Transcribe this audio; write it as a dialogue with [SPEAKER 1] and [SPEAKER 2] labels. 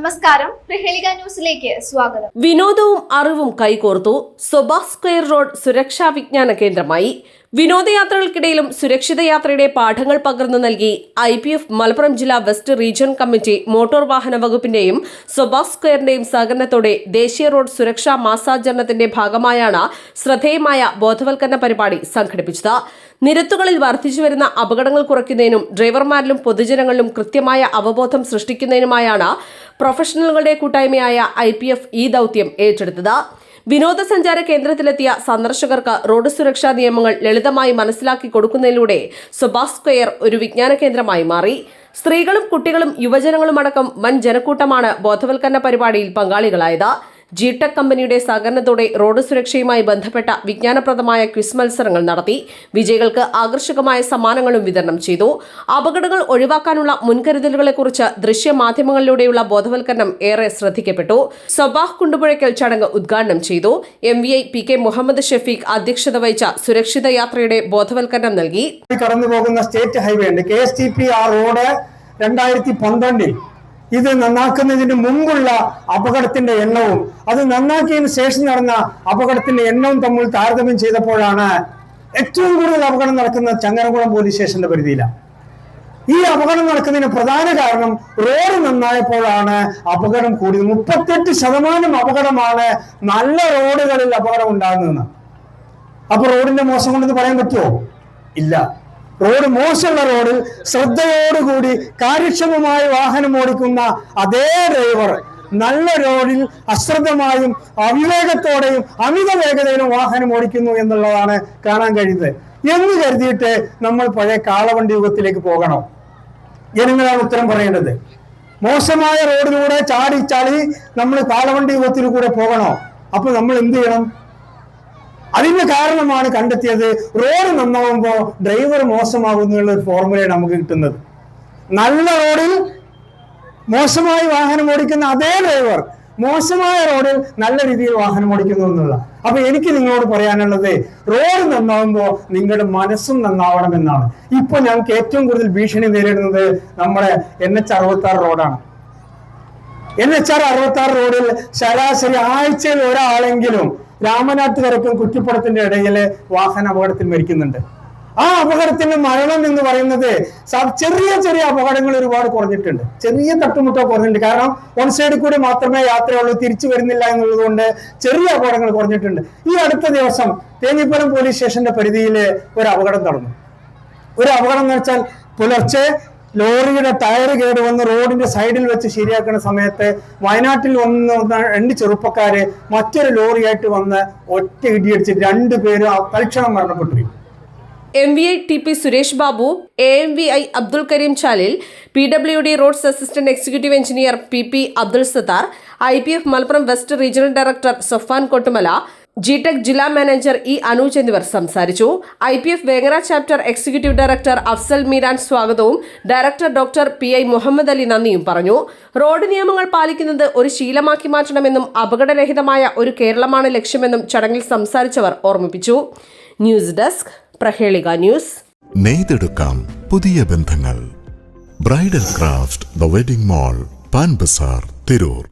[SPEAKER 1] നമസ്കാരം. പ്രഹേളിക ന്യൂസിലേക്ക് സ്വാഗതം.
[SPEAKER 2] വിനോദവും അറിവും കൈകോർത്തു സൊബാ സ്ക്വയർ റോഡ് സുരക്ഷാ വിജ്ഞാന കേന്ദ്രമായി. വിനോദയാത്രകൾക്കിടയിലും സുരക്ഷിത യാത്രയുടെ പാഠങ്ങൾ പകർന്നു നൽകി ഐ പി എഫ് മലപ്പുറം ജില്ലാ വെസ്റ്റ് റീജിയൺ കമ്മിറ്റി മോട്ടോർ വാഹന വകുപ്പിന്റെയും സ്വഭാ സ്ക്വയറിന്റെയും സഹകരണത്തോടെ ദേശീയ റോഡ് സുരക്ഷാ മാസാചരണത്തിന്റെ ഭാഗമായാണ് ശ്രദ്ധേയമായ ബോധവൽക്കരണ പരിപാടി സംഘടിപ്പിച്ചത്. നിരത്തുകളിൽ വർദ്ധിച്ചുവരുന്ന അപകടങ്ങൾ കുറയ്ക്കുന്നതിനും ഡ്രൈവർമാരിലും പൊതുജനങ്ങളിലും കൃത്യമായ അവബോധം സൃഷ്ടിക്കുന്നതിനുമായാണ് പ്രൊഫഷണലുകളുടെ കൂട്ടായ്മയായ ഐ ഈ ദൗത്യം ഏറ്റെടുത്തത്. വിനോദസഞ്ചാര കേന്ദ്രത്തിലെത്തിയ സന്ദർശകർക്ക് റോഡ് സുരക്ഷാ നിയമങ്ങൾ ലളിതമായി മനസ്സിലാക്കി കൊടുക്കുന്നതിലൂടെ സുഭാഷ് സ്ക്വയർ ഒരു വിജ്ഞാന കേന്ദ്രമായി മാറി. സ്ത്രീകളും കുട്ടികളും യുവജനങ്ങളുമടക്കം വൻ ജനക്കൂട്ടമാണ് ബോധവൽക്കരണ പരിപാടിയിൽ പങ്കാളികളായത്. ജി ടെക് കമ്പനിയുടെ സഹകരണത്തോടെ റോഡ് സുരക്ഷയുമായി ബന്ധപ്പെട്ട വിജ്ഞാനപ്രദമായ ക്വിസ് മത്സരങ്ങൾ നടത്തി. വിജയികൾക്ക് ആകർഷകമായ സമ്മാനങ്ങളും വിതരണം ചെയ്തു. അപകടങ്ങൾ ഒഴിവാക്കാനുള്ള മുൻകരുതലുകളെക്കുറിച്ച് ദൃശ്യമാധ്യമങ്ങളിലൂടെയുള്ള ബോധവൽക്കരണം ഏറെ ശ്രദ്ധിക്കപ്പെട്ടു. സബാഹ് കുണ്ടുപുഴയ്ക്കൽ ചടങ്ങ് ഉദ്ഘാടനം ചെയ്തു. M V I P K Muhammad Shefeeq അധ്യക്ഷത വഹിച്ച സുരക്ഷിത യാത്രയുടെ ബോധവൽക്കരണം നൽകി.
[SPEAKER 3] കടന്നു പോകുന്ന സ്റ്റേറ്റ് ഹൈവേ ഉണ്ട് കെ എസ് ടി പി ആ റോഡ് രണ്ടായിരത്തി പന്ത്രണ്ടിൽ ഇത് നന്നാക്കുന്നതിന് മുമ്പുള്ള അപകടത്തിന്റെ എണ്ണവും അത് നന്നാക്കിയതിന് ശേഷം നടന്ന അപകടത്തിന്റെ എണ്ണവും തമ്മിൽ താരതമ്യം ചെയ്തപ്പോഴാണ് ഏറ്റവും കൂടുതൽ അപകടം നടക്കുന്ന ചങ്ങരകുളം പോലീസ് സ്റ്റേഷന്റെ പരിധിയിലാണ് ഈ അപകടം നടക്കുന്നതിന് പ്രധാന കാരണം റോഡ് നന്നായപ്പോഴാണ് അപകടം കൂടിയത്. മുപ്പത്തെട്ട് ശതമാനം അപകടമാണ് നല്ല റോഡുകളിൽ അപകടം ഉണ്ടാകുന്നതെന്ന്. അപ്പൊ റോഡിന്റെ മോശം കൊണ്ടെന്ന് പറയാൻ പറ്റുമോ ഇല്ല. റോഡ് മോശമുള്ള റോഡിൽ ശ്രദ്ധയോടുകൂടി കാര്യക്ഷമമായി വാഹനം ഓടിക്കുന്ന അതേ ഡ്രൈവർ നല്ല റോഡിൽ അശ്രദ്ധമായും അവിവേകത്തോടെയും അമിത വേഗതയിലും വാഹനം ഓടിക്കുന്നു എന്നുള്ളതാണ് കാണാൻ കഴിയുന്നത്. എന്ന് കരുതിയിട്ട് നമ്മൾ പഴയ കാളവണ്ടി യുഗത്തിലേക്ക് പോകണോ. ജനങ്ങളാണ് ഉത്തരം പറയേണ്ടത്. മോശമായ റോഡിലൂടെ ചാടി ചാടി നമ്മൾ കാളവണ്ടി യുഗത്തിൽ കൂടെ പോകണോ? അപ്പൊ നമ്മൾ എന്ത് ചെയ്യണം? അതിന്റെ കാരണമാണ് കണ്ടെത്തിയത്. റോഡ് നന്നാവുമ്പോൾ ഡ്രൈവർ മോശമാകുന്നുള്ള ഒരു ഫോർമുലയാണ് നമുക്ക് കിട്ടുന്നത്. നല്ല റോഡിൽ മോശമായി വാഹനം ഓടിക്കുന്ന അതേ ഡ്രൈവർ മോശമായ റോഡിൽ നല്ല രീതിയിൽ വാഹനം ഓടിക്കുന്നു എന്നുള്ള. അപ്പൊ എനിക്ക് നിങ്ങളോട് പറയാനുള്ളത് റോഡ് നന്നാവുമ്പോൾ നിങ്ങളുടെ മനസ്സും നന്നാവണം എന്നാണ്. ഇപ്പൊ ഞങ്ങൾക്ക് ഏറ്റവും കൂടുതൽ ഭീഷണി നേരിടുന്നത് നമ്മുടെ എൻ എച്ച് അറുപത്തി ആറ് റോഡാണ് എൻ എച്ച് ആർ അറുപത്തി ആറ് റോഡിൽ ശരാശരി ആഴ്ചയിൽ ഒരാളെങ്കിലും രാമനാട്ടുകരക്കും കുറ്റിപ്പുറത്തിന്റെ ഇടയിൽ വാഹന അപകടത്തിൽ മരിക്കുന്നുണ്ട്. ആ അപകടത്തിന് മരണം എന്ന് പറയുന്നത് ചെറിയ ചെറിയ അപകടങ്ങൾ ഒരുപാട് കുറഞ്ഞിട്ടുണ്ട്. ചെറിയ തട്ടുമുട്ടോ കുറഞ്ഞിട്ടുണ്ട്. കാരണം വൺ സൈഡിൽ കൂടി മാത്രമേ യാത്രയുള്ളൂ തിരിച്ചു വരുന്നില്ല എന്നുള്ളതുകൊണ്ട് ചെറിയ അപകടങ്ങൾ കുറഞ്ഞിട്ടുണ്ട്. ഈ അടുത്ത ദിവസം തേഞ്ഞിപ്പലം പോലീസ് സ്റ്റേഷന്റെ പരിധിയിൽ ഒരു അപകടം നടന്നു. ഒരു അപകടം എന്ന് വെച്ചാൽ പുലർച്ചെ ലോറിയുടെ ടയർ കേട് വന്ന് റോഡിന്റെ സൈഡിൽ വെച്ച് ശരിയാക്കുന്ന സമയത്ത് വയനാട്ടിൽ വന്ന് രണ്ട് ചെറുപ്പക്കാര് മറ്റൊരു ലോറിയായിട്ട് വന്ന് ഒറ്റ ഇടിയടിച്ച് രണ്ടു പേര് തൽക്ഷണം മരണപ്പെട്ടു.
[SPEAKER 2] M V I T P Suresh Babu A M V I Abdul Kareem Chalil P W D roads assistant executive engineer P P Abdul Sathar I P F Malappuram west regional director Sofan Kottumala G tech ജില്ലാ manager E Anuj എന്നിവർ സംസാരിച്ചു. I P F Vengara chapter executive director Afsal Meeran സ്വാഗതവും director doctor P I Muhammad Ali നന്ദിയും പറഞ്ഞു. Road നിയമങ്ങൾ പാലിക്കുന്നത് ഒരു ശീലമാക്കി മാറ്റണമെന്നും അപകടരഹിതമായ ഒരു കേരളമാണ് ലക്ഷ്യമെന്നും ചടങ്ങിൽ സംസാരിച്ചവർ ഓർമ്മിപ്പിച്ചു. News desk Prahelika news.
[SPEAKER 4] നെയ്തെടുക്കാം പുതിയ ബന്ധങ്ങൾ. Bridal craft the wedding mall Pan Bazar Tirur.